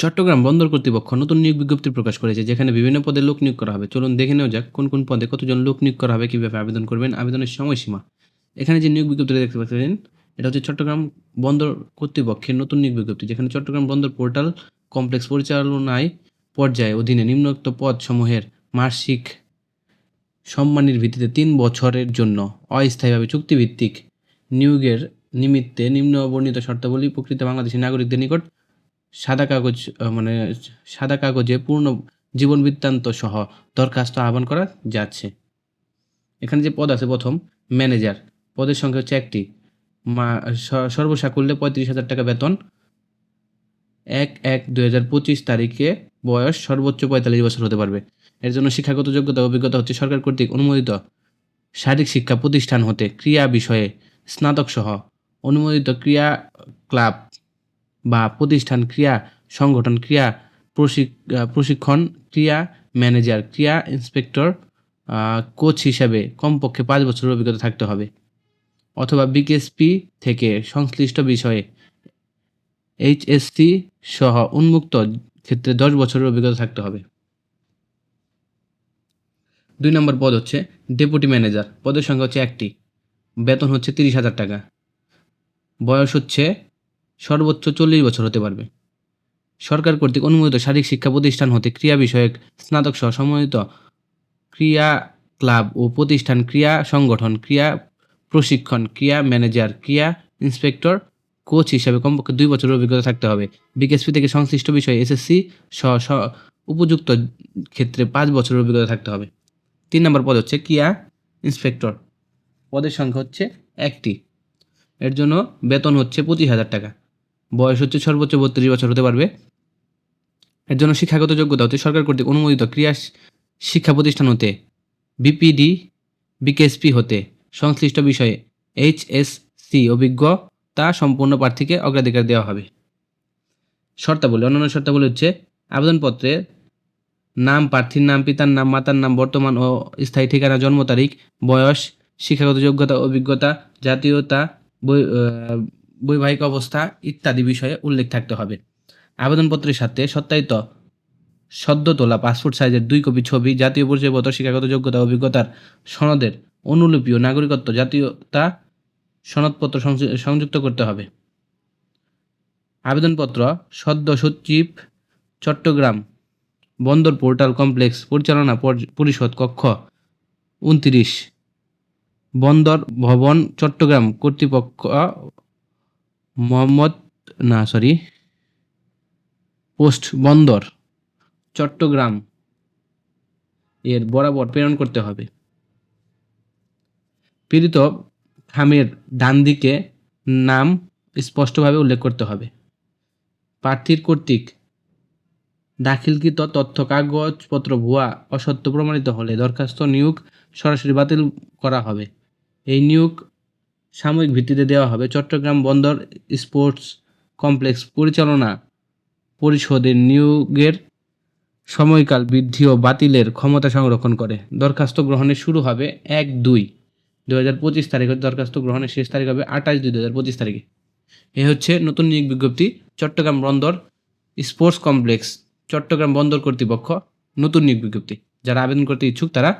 চট্টগ্রাম বন্দর কর্তৃপক্ষ নতুন নিয়োগ বিজ্ঞপ্তি প্রকাশ করেছে, যেখানে বিভিন্ন পদে লোক নিয়োগ করা হবে। চলুন দেখে নেওয়া যাক কোন কোন পদে কতজন লোক নিয়োগ করা হবে, কীভাবে আবেদন করবেন, আবেদনের সময়সীমা। এখানে যে নিয়োগ বিজ্ঞপ্তিটা দেখতে পাচ্ছেন, এটা হচ্ছে চট্টগ্রাম বন্দর কর্তৃপক্ষের নতুন নিয়োগ বিজ্ঞপ্তি, যেখানে চট্টগ্রাম বন্দর পোর্টাল কমপ্লেক্স পরিচালনায় পর্যায়ে অধীনে নিম্নোক্ত পদ সমূহের মাসিক সম্মানের ভিত্তিতে তিন বছরের জন্য অস্থায়ীভাবে চুক্তিভিত্তিক নিয়োগের নিমিত্তে নিম্ন বর্ণিত শর্তাবলী প্রকৃত বাংলাদেশী নাগরিকদের নিকট সাদা কাগজ মানে সাদা কাগজে পূর্ণ জীবন বৃত্তান্ত সহ দরখাস্ত আহ্বান করা যাচ্ছে। এখানে যে পদ আছে প্রথম, ম্যানেজার। পদের সংখ্যা হচ্ছে একটি। মা সর্বসাকুল্যে পঁয়ত্রিশ হাজার টাকা বেতন। এক এক দুই হাজার পঁচিশ তারিখে বয়স সর্বোচ্চ পঁয়তাল্লিশ বছর হতে পারবে। এর জন্য শিক্ষাগত যোগ্যতা অভিজ্ঞতা হচ্ছে সরকার কর্তৃক অনুমোদিত। শারীরিক শিক্ষা প্রতিষ্ঠান হতে ক্রিয়া বিষয়ে স্নাতক সহ অনুমোদিত ক্রিয়া ক্লাব বা প্রতিষ্ঠান ক্রিয়া, সংগঠন ক্রিয়া, প্রশিক- প্রশিক্ষণ ক্রিয়া, ম্যানেজার ক্রিয়া, ইন্সপেক্টর কোচ হিসাবে কমপক্ষে পাঁচ বছরের অভিজ্ঞতা থাকতে হবে। অথবা বিকেএসপি থেকে সংশ্লিষ্ট বিষয়ে এইচএসসি সহ উন্মুক্ত ক্ষেত্রে দশ বছরের অভিজ্ঞতা থাকতে হবে। দুই নম্বর পদ হচ্ছে ডেপুটি ম্যানেজার। পদের সংখ্যা হচ্ছে একটি। বেতন হচ্ছে তিরিশ হাজার টাকা। বয়স হচ্ছে সর্বোচ্চ চল্লিশ বছর হতে পারবে। সরকার কর্তৃক অনুমোদিত শারীরিক শিক্ষা প্রতিষ্ঠান হতে ক্রিয়া বিষয়ক স্নাতক সহ সম্মানিত ক্রিয়া ক্লাব ও প্রতিষ্ঠান ক্রিয়া সংগঠন, ক্রিয়া প্রশিক্ষণ, ক্রিয়া ম্যানেজার, ক্রিয়া ইন্সপেক্টর, কোচ হিসাবে কমপক্ষে দুই বছরের অভিজ্ঞতা থাকতে হবে। বিকেএসপি থেকে সংশ্লিষ্ট বিষয়ে এসএসসি সহ সহ উপযুক্ত ক্ষেত্রে পাঁচ বছরের অভিজ্ঞতা থাকতে হবে। তিন নম্বর পদ হচ্ছে ক্রিয়া ইন্সপেক্টর। পদের সংখ্যা হচ্ছে একটি। এর জন্য বেতন হচ্ছে পঁচিশ হাজার টাকা। বয়স হচ্ছে সর্বোচ্চ বত্রিশ বছর হতে পারবে। এর জন্য শিক্ষাগত যোগ্যতা হচ্ছে সরকার কর্তৃক অনুমোদিত ক্রিয়া শিক্ষা প্রতিষ্ঠান হতে, বিপিডি, বিকেএসপি হতে, সংশ্লিষ্ট বিষয়ে এইচএসসি অভিজ্ঞতা সম্পূর্ণ প্রার্থীকে অগ্রাধিকার দেওয়া হবে। শর্তাবলী, অন্যান্য শর্তাবলী হচ্ছে আবেদনপত্রে নাম, প্রার্থীর নাম, পিতার নাম, মাতার নাম, বর্তমান ও স্থায়ী ঠিকানা, জন্ম তারিখ, বয়স, শিক্ষাগত যোগ্যতা, অভিজ্ঞতা, জাতীয়তা বৈবাহিক অবস্থা ইত্যাদি বিষয়ে উল্লেখ থাকতে হবে। আবেদনপত্রের সাথে সত্যায়িত সদ্য তোলা পাসপোর্ট সাইজের দুই কপি ছবি, জাতীয় পরিচয়পত্র, শিক্ষাগত যোগ্যতা, অভিজ্ঞতার সনদের অনুলিপি ও নাগরিকত্ব জাতীয়তা সনদপত্র সংযুক্ত করতে হবে। আবেদনপত্র সদ্য সচিব, চট্টগ্রাম বন্দর পোর্টাল কমপ্লেক্স পরিচালনা পরিষদ কক্ষ উনত্রিশ বন্দর ভবন, চট্টগ্রাম কর্তৃপক্ষ মোহাম্মদ, না সরি পোস্ট বন্দর চট্টগ্রাম, এর বরাবর প্রেরণ করতে হবে। পীড়িত খামের ডান দিকে নাম স্পষ্টভাবে উল্লেখ করতে হবে। প্রার্থীর কর্তৃক দাখিলকৃত তথ্য, কাগজপত্র, ভুয়া, অসত্য প্রমাণিত হলে দরখাস্ত নিয়োগ সরাসরি বাতিল করা হবে। এই নিয়োগ সাময়িক ভিত্তিতে দেওয়া হবে। চট্টগ্রাম বন্দর স্পোর্টস কমপ্লেক্স পরিচালনা পরিষদের নিয়োগের সময়কাল বৃদ্ধি ও বাতিলের ক্ষমতা সংরক্ষণ করে। দরখাস্ত গ্রহণের শুরু হবে এক দুই দু হাজার পঁচিশ তারিখে। দরখাস্ত গ্রহণের শেষ তারিখ হবে আঠাশ দুই দু হাজার পঁচিশ তারিখে। এ হচ্ছে নতুন নিয়োগ বিজ্ঞপ্তি। চট্টগ্রাম বন্দর স্পোর্টস কমপ্লেক্স, চট্টগ্রাম বন্দর কর্তৃপক্ষ নতুন নিয়োগ বিজ্ঞপ্তি। যারা আবেদন করতে ইচ্ছুক তারা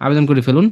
আবেদন করে ফেলুন।